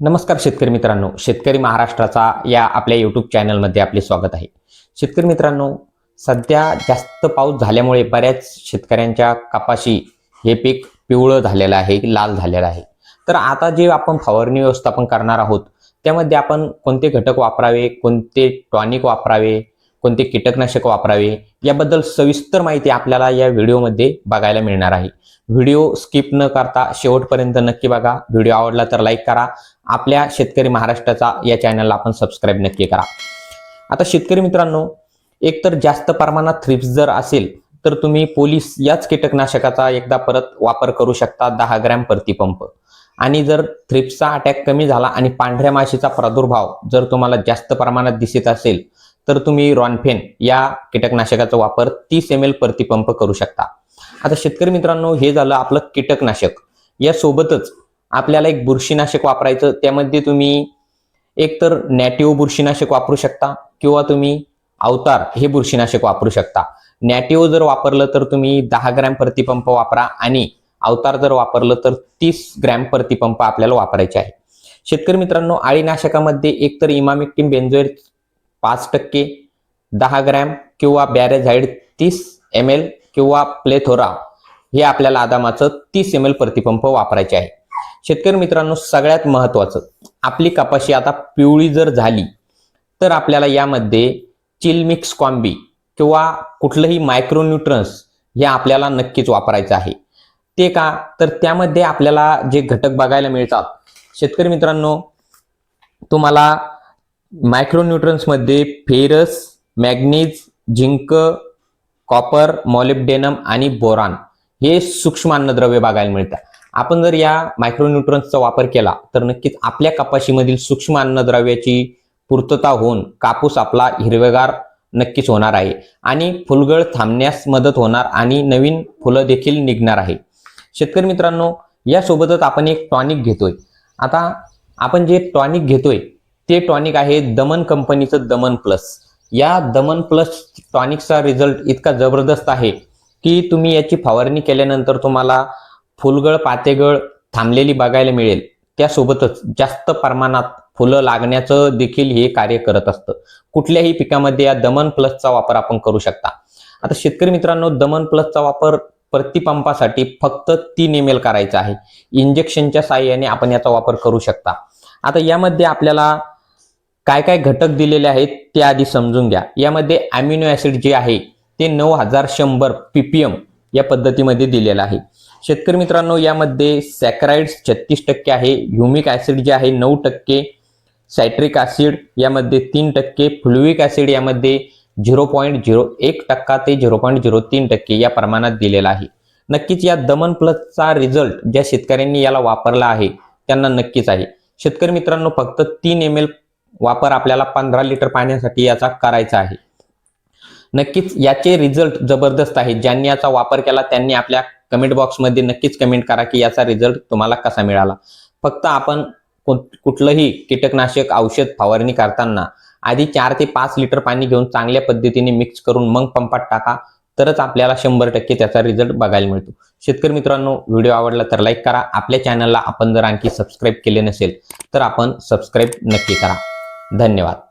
नमस्कार शेतकरी मित्रांनो. शेतकरी महाराष्ट्राचा या आपल्या यूट्यूब चॅनलमध्ये आपले स्वागत आहे. शेतकरी मित्रांनो सध्या जास्त पाऊस झाल्यामुळे बऱ्याच शेतकऱ्यांच्या कपाशी हे पीक पिवळं झालेलं आहे लाल झालेलं आहे. तर आता जे आपण फवारणी व्यवस्थापन करणार आहोत त्यामध्ये आपण कोणते घटक वापरावे कोणते टॉनिक वापरावे कोणते कीटकनाशक वापरावे याबद्दल सविस्तर माहिती आपल्याला या व्हिडिओमध्ये बघायला मिळणार आहे. व्हिडिओ स्किप न करता शेवटपर्यंत नक्की बघा. व्हिडिओ आवडला तर लाईक करा. आपल्या शेतकरी महाराष्ट्राचा या चॅनलला आपण सबस्क्राईब नक्की करा. आता शेतकरी मित्रांनो एकतर जास्त प्रमाणात थ्रिप्स जर असेल तर तुम्ही पोलीस याच कीटकनाशकाचा एकदा परत वापर करू शकता दहा ग्रॅम प्रतिपंप आणि जर थ्रिप्सचा अटॅक कमी झाला आणि पांढऱ्या माशीचा प्रादुर्भाव जर तुम्हाला जास्त प्रमाणात दिसत असेल तर तुम्ही रॉनफेन या कीटकनाशकाचा वापर तीस एम एल प्रतिपंप करू शकता. आता शेतकरी मित्रांनो हे झालं आपलं कीटकनाशक. यासोबतच आपल्याला एक बुरशीनाशक वापरायचं त्यामध्ये तुम्ही एकतर नॅटिओ बुरशीनाशक वापरू शकता किंवा तुम्ही अवतार हे बुरशीनाशक वापरू शकता. नॅटिओ जर वापरलं तर तुम्ही दहा ग्रॅम प्रतिपंप वापरा आणि अवतार जर वापरलं तर तीस ग्रॅम प्रतिपंप आपल्याला वापरायचे आहे. शेतकरी मित्रांनो आळीनाशकामध्ये एकतर इमामिक्टिम बेन्झोएट पाच टक्के दहा ग्रॅम किंवा बॅरेझाईड तीस एम एल किंवा प्लेथोरा हे आपल्याला आदामाचं तीस एम एल प्रतिपंप वापरायचे आहे. शेतकरी मित्रांनो सगळ्यात महत्वाचं आपली कपाशी आता पिवळी जर झाली तर आपल्याला यामध्ये चिलमिक्स कॉम्बी किंवा कुठलंही मायक्रोन्युट्रन्स हे आपल्याला नक्कीच वापरायचं आहे. ते का? तर त्यामध्ये आपल्याला जे घटक बघायला मिळतात. शेतकरी मित्रांनो तुम्हाला मायक्रोन्यूट्रन्समध्ये ferrous manganese zinc copper molybdenum आणि बोरान हे सूक्ष्म अन्नद्रव्य बघायला मिळतात. आपण जर या मायक्रोन्यूट्रन्सचा वापर केला तर नक्कीच आपल्या कपाशीमधील सूक्ष्म अन्नद्रव्याची पूर्तता होऊन कापूस आपला हिरवेगार नक्कीच होणार आहे आणि फुलगळ थांबण्यास मदत होणार आणि नवीन फुलं देखील निघणार आहे. शेतकरी मित्रांनो यासोबतच आपण एक टॉनिक घेतोय. आता आपण जे टॉनिक घेतोय ते टॉनिक आहे दमन कंपनीचं दमन प्लस या दमन प्लस टॉनिकचा रिझल्ट इतका जबरदस्त आहे की तुम्ही याची फवारणी केल्यानंतर तुम्हाला फुलगळ पातेगळ थांबलेली बघायला मिळेल. त्यासोबतच जास्त प्रमाणात फुलं लागण्याचं देखील हे कार्य करत असतं. कुठल्याही पिकामध्ये या दमन प्लसचा वापर आपण करू शकता. आता शेतकरी मित्रांनो दमन प्लसचा वापर प्रतिपंपासाठी फक्त तीन एम एल करायचा आहे. इंजेक्शनच्या साह्याने आपण याचा वापर करू शकता. आता यामध्ये आपल्याला काय काय घटक दिलेले आहेत ते आधी समजून घ्या. यामध्ये अमिनो ऍसिड जे आहे ते नऊ हजार शंभर पीपीएम या पद्धतीमध्ये दिलेलं आहे. शेतकरी मित्रांनो यामध्ये सॅक्राइड्स छत्तीस टक्के आहे ह्युमिक ऍसिड जे आहे नऊ टक्के सायट्रिक ऍसिड यामध्ये तीन टक्के फ्लुविक ऍसिड यामध्ये झिरो पॉईंट झिरो एक टक्का ते झिरो पॉईंट झिरो तीन टक्के या प्रमाणात दिलेला आहे. नक्कीच या दमन प्लसचा रिझल्ट ज्या शेतकऱ्यांनी याला वापरला आहे त्यांना नक्कीच आहे. शेतकरी मित्रांनो फक्त तीन एम एल वापर आपल्याला पंधरा लिटर पाण्यासाठी याचा करायचा आहे. नक्कीच याचे रिझल्ट जबरदस्त आहे ज्यांनी याचा वापर केला त्यांनी आपल्या कमेंट बॉक्समध्ये नक्कीच कमेंट करा की याचा रिझल्ट तुम्हाला कसा मिळाला. फक्त आपण कुठलंही कीटकनाशक औषध फवारणी करताना आधी चार ते पाच लिटर पाणी घेऊन चांगल्या पद्धतीने मिक्स करून मग पंपात टाका तरच आपल्याला शंभर टक्के त्याचा रिझल्ट बघायला मिळतो. शेतकरी मित्रांनो व्हिडिओ आवडला तर लाईक करा. आपल्या चॅनलला आपण जर आणखी सबस्क्राईब केले नसेल तर आपण सबस्क्राईब नक्की करा. धन्यवाद.